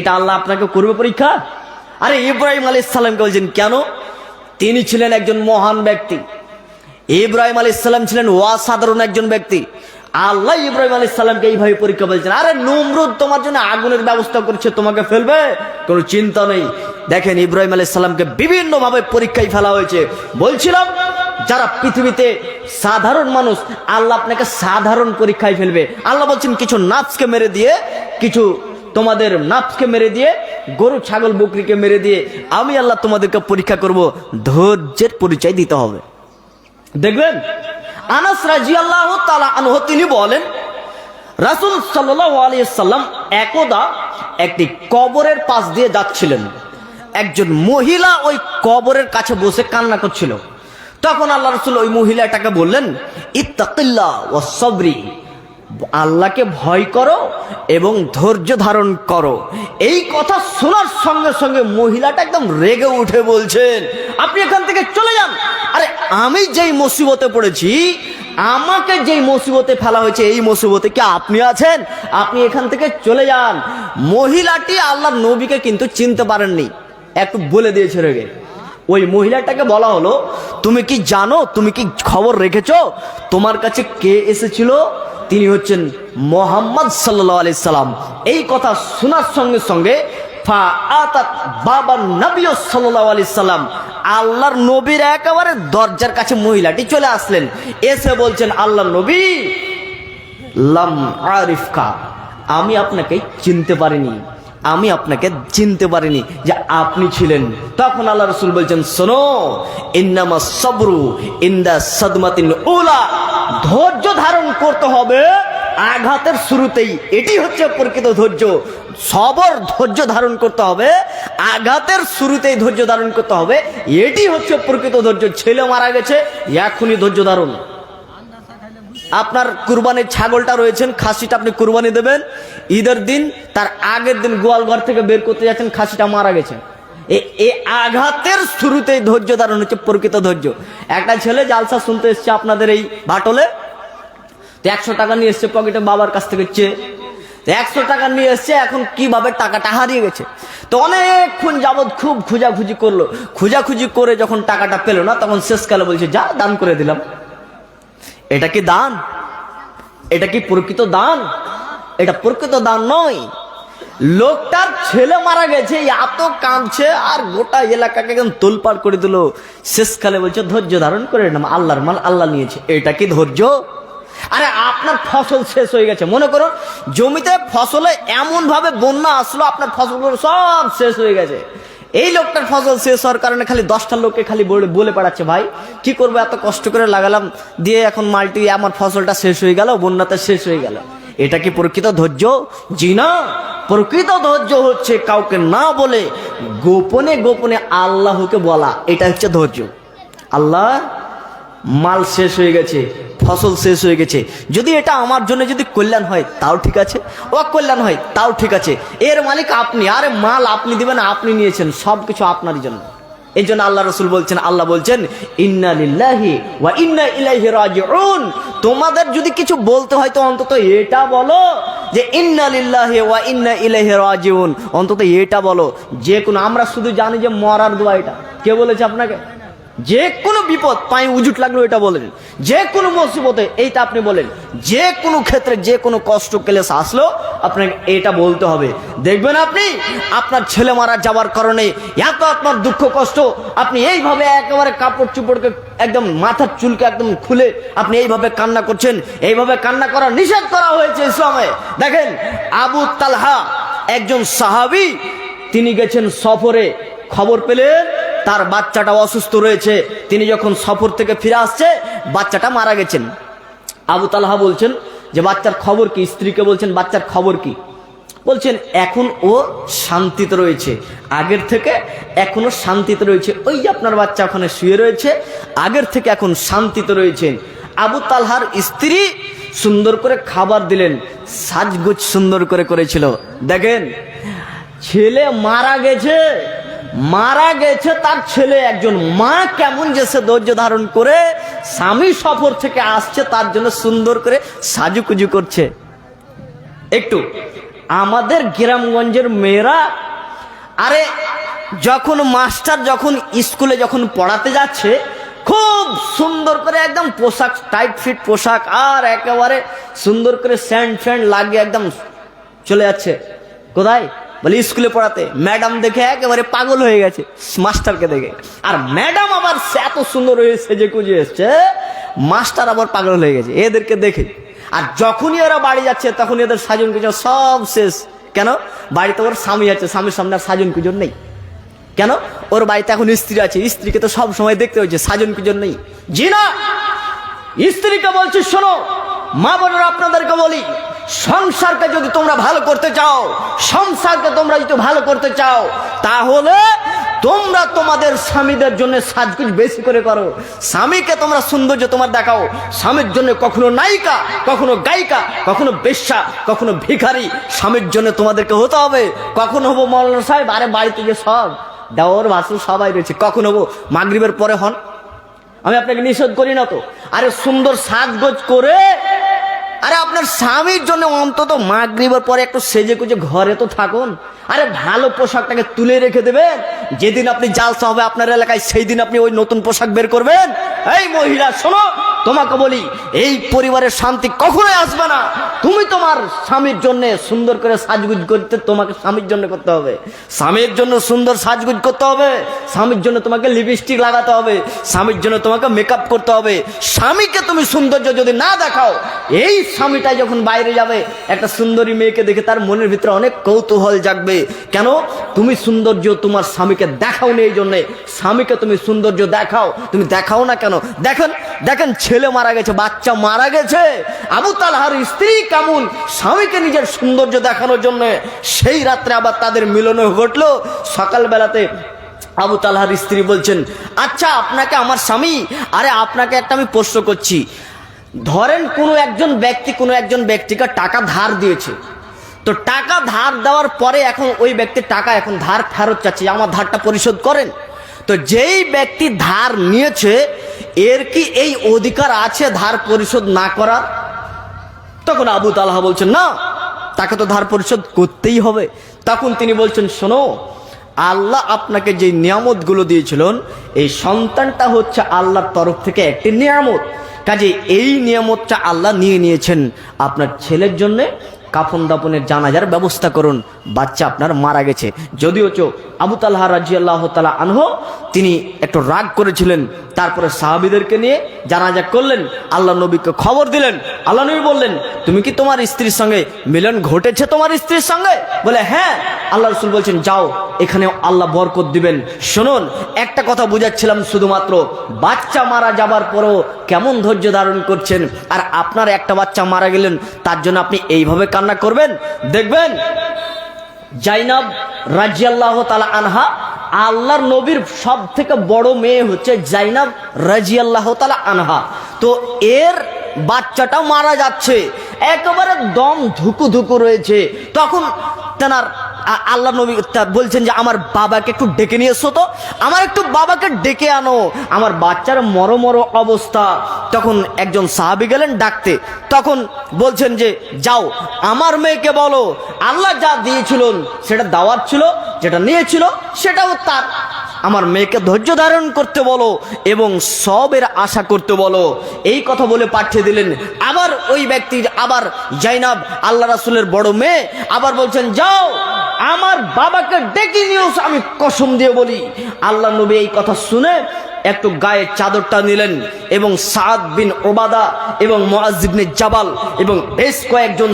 এটা আল্লাহ আপনাকে করবে পরীক্ষা? আরে ইব্রাহিম আলী ইসলামকে বলছেন, কেন? তিনি ছিলেন একজন মহান ব্যক্তি। ইব্রাহিম আলী ইসলাম ছিলেন অসাধারণ একজন ব্যক্তি। আল্লাহ ইব্রাহিম আলী ইসলামকে এইভাবে পরীক্ষা বলছেন, আরে নমরুদ তোমার জন্য আগুনের ব্যবস্থা করছে, তোমাকে ফেলবে? কোনো চিন্তা নেই। দেখেন ইব্রাহিম আলী ইসলামকে বিভিন্নভাবে পরীক্ষায় ফেলা হয়েছে। বলছিলাম, যারা পৃথিবীতে সাধারণ মানুষ, আল্লাহ আপনাকে সাধারণ পরীক্ষায় ফেলবে। আল্লাহ বলছেন, কিছু নাচকে মেরে দিয়ে, কিছু তোমাদের নাফকে মেরে দিয়ে, গরু, ছাগল, বকরিকে মেরে দিয়ে আমি আল্লাহ তোমাদেরকে পরীক্ষা করব, ধৈর্যের পরিচয় দিতে হবে। দেখবেন? আনাস রাজি আল্লাহ আনহ তিনি বলেন, রাসুল সাল্লাম একদা একটি কবরের পাশ দিয়ে যাচ্ছিলেন। একজন মহিলা ওই কবরের কাছে বসে কান্না করছিল। তখন আল্লাহ রসুল ওই মহিলাটাকে বললেন, ইত্তাকিল্লা ও সবরি আল্লাহকে ভয় করো এবং ধৈর্য ধারণ করো। এই কথা শোনার সঙ্গে সঙ্গে মহিলাটা একদম রেগে উঠে বলছেন, আপনি এখান থেকে চলে যান। আরে, আমি যেই মুসিবতে পড়েছি, আমাকে যেই মুসিবতে ফেলা হয়েছে, এই মুসিবতে কি আপনি আছেন? আপনি এখান থেকে চলে যান। মহিলাটি আল্লাহ নবীকে কিন্তু চিনতে পারেননি। একটু বলে দিয়েছে রেগে। ওই মহিলাটাকে বলা হলো, তুমি কি জানো? তুমি কি খবর রেখেছো? তোমার কাছে কে এসেছিল? তিনি হচ্ছেন মোহাম্মদ সাল্লাহ আলি সাল্লাম। এই কথা শোনার সঙ্গে সঙ্গে, ফা বাবা নবী সাল্লাহ আলি সাল্লাম, আল্লাহর নবীর একেবারে দরজার কাছে মহিলাটি চলে আসলেন। এসে বলছেন আল্লাহ নবী, লাম আরিফকা, আমি আপনাকে চিনতে পারিনি। আমি আপনাকে চিনতে পারিনি যে আপনি ছিলেন। তখন আল্লাহ রসুল বলছেন, শোনো ইন্নামা সবরু ইন্দা সদমাতিন উলা। ধৈর্য ধারণ করতে হবে আঘাতের শুরুতেই। এটি হচ্ছে প্রকৃত ধৈর্য। সবর ধৈর্য ধারণ করতে হবে, আঘাতের শুরুতেই ধৈর্য ধারণ করতে হবে। এটি হচ্ছে প্রকৃত ধৈর্য। ছেলে মারা গেছে, এখনই ধৈর্য ধারণ। আপনার কুরবানির ছাগলটা রয়েছেন, খাসিটা আপনি কুরবানি দেবেন। ঈদের দিন, তার আগের দিন গোয়ালঘর থেকে বের করতে যাচ্ছেন, খাসিটা মারা গেছে। এ- আঘাতের শুরুতেই ধৈর্য ধারণ হচ্ছে প্রকৃত ধৈর্য। একটা ছেলে জালসা শুনতে এসছে আপনাদের এই ভাটলে একশো টাকা নিয়ে এসছে পকেটে বাবার কাছ থেকে চেয়ে একশো টাকা নিয়ে এসছে, এখন কীভাবে টাকাটা হারিয়ে গেছে? তো অনেকক্ষণ যাবৎ খুব খুঁজাখুঁজি করল। খুঁজাখুঁজি করে যখন টাকাটা পেল না, তখন শেষকালে বলছে, যা দান করে দিলাম। এটা কি দান? এটা কি প্রকৃত দান? এটা প্রকৃত দান নয়। লোকটার ছেলে মারা গেছে, এত কাঁদছে, আর গোটা এলাকাকে একদম তোলপাড় করে দিল। শেষকালে বলছে, ধৈর্য ধারণ করে নাম আল্লাহর মাল আল্লাহ নিয়েছে। এটা কি ধৈর্য? আরে আপনার ফসল শেষ হয়ে গেছে। মনে করুন, জমিতে ফসলে এমন ভাবে বন্যা আসলো, আপনার ফসলগুলো সব শেষ হয়ে গেছে। এই লোকটার ফসল শেষ হওয়ার কারণে খালি দশটা লোককে খালি বলে বলে পাঠাচ্ছে, ভাই, কি করব? এত কষ্ট করে লাগালাম, দিয়ে এখন মালটি, আমার ফসলটা শেষ হয়ে গেল বন্যাতে শেষ হয়ে গেল। এটা কি প্রকৃত ধৈর্য? জি না। প্রকৃত ধৈর্য হচ্ছে কাউকে না বলে গোপনে গোপনে আল্লাহকে বলা। এটা হচ্ছে ধৈর্য। আল্লাহ, মাল শেষ হয়ে গেছে। ফসল শেষ হয়ে গেছে। যদি এটা আমার জন্য যদি কল্যাণ হয়, তাও ঠিক আছে। ও কল্যাণ হয়, তাও ঠিক আছে। এর মালিক আপনি, আরে মাল আপনি দিবেন, আপনি নিয়েছেন সব কিছু আপনারই জন্য। এই জন্য আল্লাহ রসুল বলছেন, আল্লাহ বলছেন তোমাদের যদি কিছু বলতে হয়, তো অন্তত এটা বলো যে ওয়া ইন্না ইলাইহি অন্তত এটা বলো। যে কোনো, আমরা শুধু জানি যে মরার দোয়া এটা। কে বলেছে আপনাকে? যে কোনো বিপদ পায়ে উজুট লাগল এটা বলেন। যে কোনো মুসিবতে এইটা আপনি বলেন। যে কোনো ক্ষেত্রে যে কোনো কষ্ট ক্লেশ আসলো, আপনাকে এটা বলতে হবে। দেখবেন আপনি, আপনার ছেলে মারা যাওয়ার কারণে এত আপনার দুঃখ কষ্ট, আপনি এইভাবে একেবারে কাপড় চুপড়কে একদম মাথার চুলকে একদম খুলে আপনি এইভাবে কান্না করছেন, এইভাবে কান্না করা নিষেধ করা হয়েছে ইসলামে। দেখেন, আবু তালহা একজন সাহাবি, তিনি গেছেন সফরে। খবর পেলেন তার বাচ্চাটা অসুস্থ রয়েছে। তিনি যখন সফর থেকে ফিরে আসছে, বাচ্চাটা মারা গেছেন। আবু তালহা বলছেন যে, বাচ্চার খবর কি? স্ত্রীকে বলছেন, বাচ্চার খবর কি? বলছেন, এখন ও শান্তিতে রয়েছে। আগের থেকে এখনও শান্তিতে রয়েছে। ওই যে আপনার বাচ্চা ওখানে শুয়ে রয়েছে, আগের থেকে এখন শান্তিতে রয়েছেন। আবু তালহার স্ত্রী সুন্দর করে খাবার দিলেন, সাজগোজ সুন্দর করে করেছিল। দেখেন, ছেলে মারা গেছে। মারা গেছে তার ছেলে একজন। মা কেমন সে ধৈর্য ধারণ করে, স্বামী সফর থেকে আসছে তার জন্য সুন্দর করে সাজুকুজু করছে। একটু, আমাদের গ্রামগঞ্জের মেয়েরা, আরে, যখন মাস্টার যখন স্কুলে যখন পড়াতে যাচ্ছে, খুব সুন্দর করে একদম পোশাক টাইট ফিট পোশাক, আর একেবারে সুন্দর করে স্যান্ড ফ্যান্ড লাগিয়ে একদম চলে যাচ্ছে। কোথায়? বলে স্কুলে পড়াতে। ম্যাডাম দেখে একেবারে পাগল হয়ে গেছে, মাস্টারকে দেখে। আর ম্যাডাম আবার এত সুন্দর হয়েছে যে কুজে এসছে, মাস্টার আবার পাগল হয়ে গেছে, এদেরকে দেখে। আর যখনই ওরা বাড়ি যাচ্ছে তখন এদের সাজন কুজো সব শেষ। কেন? বাড়িতে ওর স্বামী আছে, স্বামীর সামনে আর সাজন কুজোর নেই। কেন? ওর বাড়িতে এখন স্ত্রী আছে, স্ত্রীকে তো সব সময় দেখতে হয়েছে, সাজন কুজন নেই। জি না! স্ত্রীকে বলছি, শোনো, মা বোনেরা আপনাদেরকে বলি সংসারকে যদি তোমরা ভালো করতে চাও, সংসারকে তোমরা যদি ভালো করতে চাও, তাহলে তোমরা তোমাদের স্বামীদের জন্য সাজগুজ বেশি করে করো। স্বামীকে তোমরা সৌন্দর্য তোমার দেখাও। স্বামীর জন্য কখনো নায়িকা, কখনো গায়িকা, কখনো বেশ্যা, কখনো ভিখারি স্বামীর জন্য তোমাদেরকে হতে হবে। কখন হব মৌলানা সাহেব, আরে বাড়িতে যে সব দেওয়ার ভাসুর সবাই রয়েছে। কখন হব মাগরিবের পরে হন। আমি আপনাকে নিষেধ করি না তো। আরে সুন্দর সাজগোজ করে আরে আপনার স্বামীর জন্য অন্তত মাগরিবের পরে একটু সেজে কুজে ঘরে তো থাকুন। আরে ভালো পোশাকটাকে তুলে রেখে দেবেন। যেদিন আপনি জালসা হবে আপনার এলাকায় সেই দিন আপনি ওই নতুন পোশাক বের করবেন। এই মহিলা, শোনো! তোমাকে বলি, এই পরিবারের শান্তি কখনোই আসবে না। তুমি তোমার স্বামীর জন্য সুন্দর করে সাজগুজ করতে তোমাকে স্বামীর জন্য করতে হবে। স্বামীর জন্য সুন্দর সাজগুজ করতে হবে, স্বামীর জন্য তোমাকে লিপস্টিক লাগাতে হবে, স্বামীর জন্য তোমাকে মেকআপ করতে হবে। স্বামীকে তুমি সৌন্দর্য যদি না দেখাও, এই স্বামীটা যখন বাইরে যাবে, একটা সুন্দরী মেয়েকে দেখে তার মনের ভিতরে অনেক কৌতূহল জাগবে। কেন? তুমি সৌন্দর্য তোমার স্বামীকে দেখাও নি এই জন্যে। স্বামীকে তুমি সৌন্দর্য দেখাও। তুমি দেখাও না কেন? দেখেন দেখেন ছেলে মারা গেছে, বাচ্চা মারা গেছে। আবু তালহার স্ত্রী কেমন স্বামীকে নিজের সৌন্দর্য দেখানোর জন্য সেই রাত্রে আবার তাদের মিলন ঘটলো। সকালবেলাতে আবু তালহার স্ত্রী বলছেন আচ্ছা আপনাকে আমার স্বামী? আরে, আপনাকে একটা আমি প্রশ্ন করছি। ধরেন কোনো একজন ব্যক্তি কোনো একজন ব্যক্তিকে টাকা ধার দিয়েছে। তো টাকা ধার দেওয়ার পরে এখন ওই ব্যক্তি টাকা এখন ধার ফেরত চাচ্ছে, আমার ধারটা পরিশোধ করেন। তো যেই ব্যক্তি ধার নিয়েছে এর কি এই অধিকার আছে ধার পরিশোধ না করার? তখন আবু তালাহা বলছেন, না, তাকে তো ধার পরিশোধ করতেই হবে। তখন তিনি বলছেন, শোনো, আল্লাহ আপনাকে যে নিয়ামতগুলো দিয়েছিলেন, এই সন্তানটা হচ্ছে আল্লাহর তরফ থেকে একটি নিয়ামত। কাজে এই নিয়ামতটা আল্লাহ নিয়ে নিয়েছেন আপনার ছেলের জন্যে কাফন দাপনের জানাজার ব্যবস্থা করুন। বাচ্চা আপনার মারা গেছে। যদিও চো আবু তাল্লাহ রাজি আল্লাহ তালা আনহ, তিনি একটু রাগ করেছিলেন। তারপরে সাহাবিদেরকে নিয়ে জানাজা করলেন। আল্লাহ নবীকে খবর দিলেন। আল্লাহ নবী বললেন, তুমি কি তোমার স্ত্রীর সঙ্গে মিলন ঘটেছে তোমার স্ত্রীর সঙ্গে? বলে হ্যাঁ। আল্লাহ রসুল বলছেন, যাও এখানে আল্লাহ বরকত দিবেন। শুনুন, একটা কথা বুঝাচ্ছিলাম শুধুমাত্র, বাচ্চা মারা যাবার পরও কেমন ধৈর্য ধারণ করছেন? আর আপনার একটা বাচ্চা মারা গেলেন, তার জন্য আপনি এইভাবে কান্না করবেন? দেখবেন, জাইনাব রাজিয়াল্লাহ তালা আনহা আল্লাহর নবীর সব থেকে বড় মেয়ে হচ্ছে জাইনাব রাজিয়াল্লাহ তালা আনহা। তো এর বাচ্চাটা মারা যাচ্ছে, একেবারে দম ধুকু ধুকু রয়েছে। তখন তেনার আল্লাহ নবী বলছেন যে, আমার বাবাকে একটু ডেকে নিয়ে এসো তো। আমার একটু বাবাকে ডেকে আনো। আমার বাচ্চার মর মর অবস্থা। তখন একজন সাহাবি গেলেন ডাকতে। তখন বলছেন যে, যাও, আমার মেয়েকে বলো। আল্লাহ যা দিয়েছিলেন সেটা দাওয়াত ছিল, যেটা নিয়েছিল, সেটাও তার। আমার মেয়েকে ধৈর্য ধারণ করতে বলো এবং সবের আশা করতে বলো। এই কথা বলে পাঠিয়ে দিলেন। আবার ওই ব্যক্তি, আবার জাইনাব, আল্লাহ রাসুলের বড় মেয়ে, আবার বলছেন, যাও আমার বাবাকে ডেকে নিয়েও আমি কসম দিয়ে বলি। আল্লাহ নবী এই কথা শুনে একটু গায়ে চাদরটা নিলেন এবং সাদ বিন ওবাদা এবং মোয়াজিবনে জাবাল এবং বেশ কয়েকজন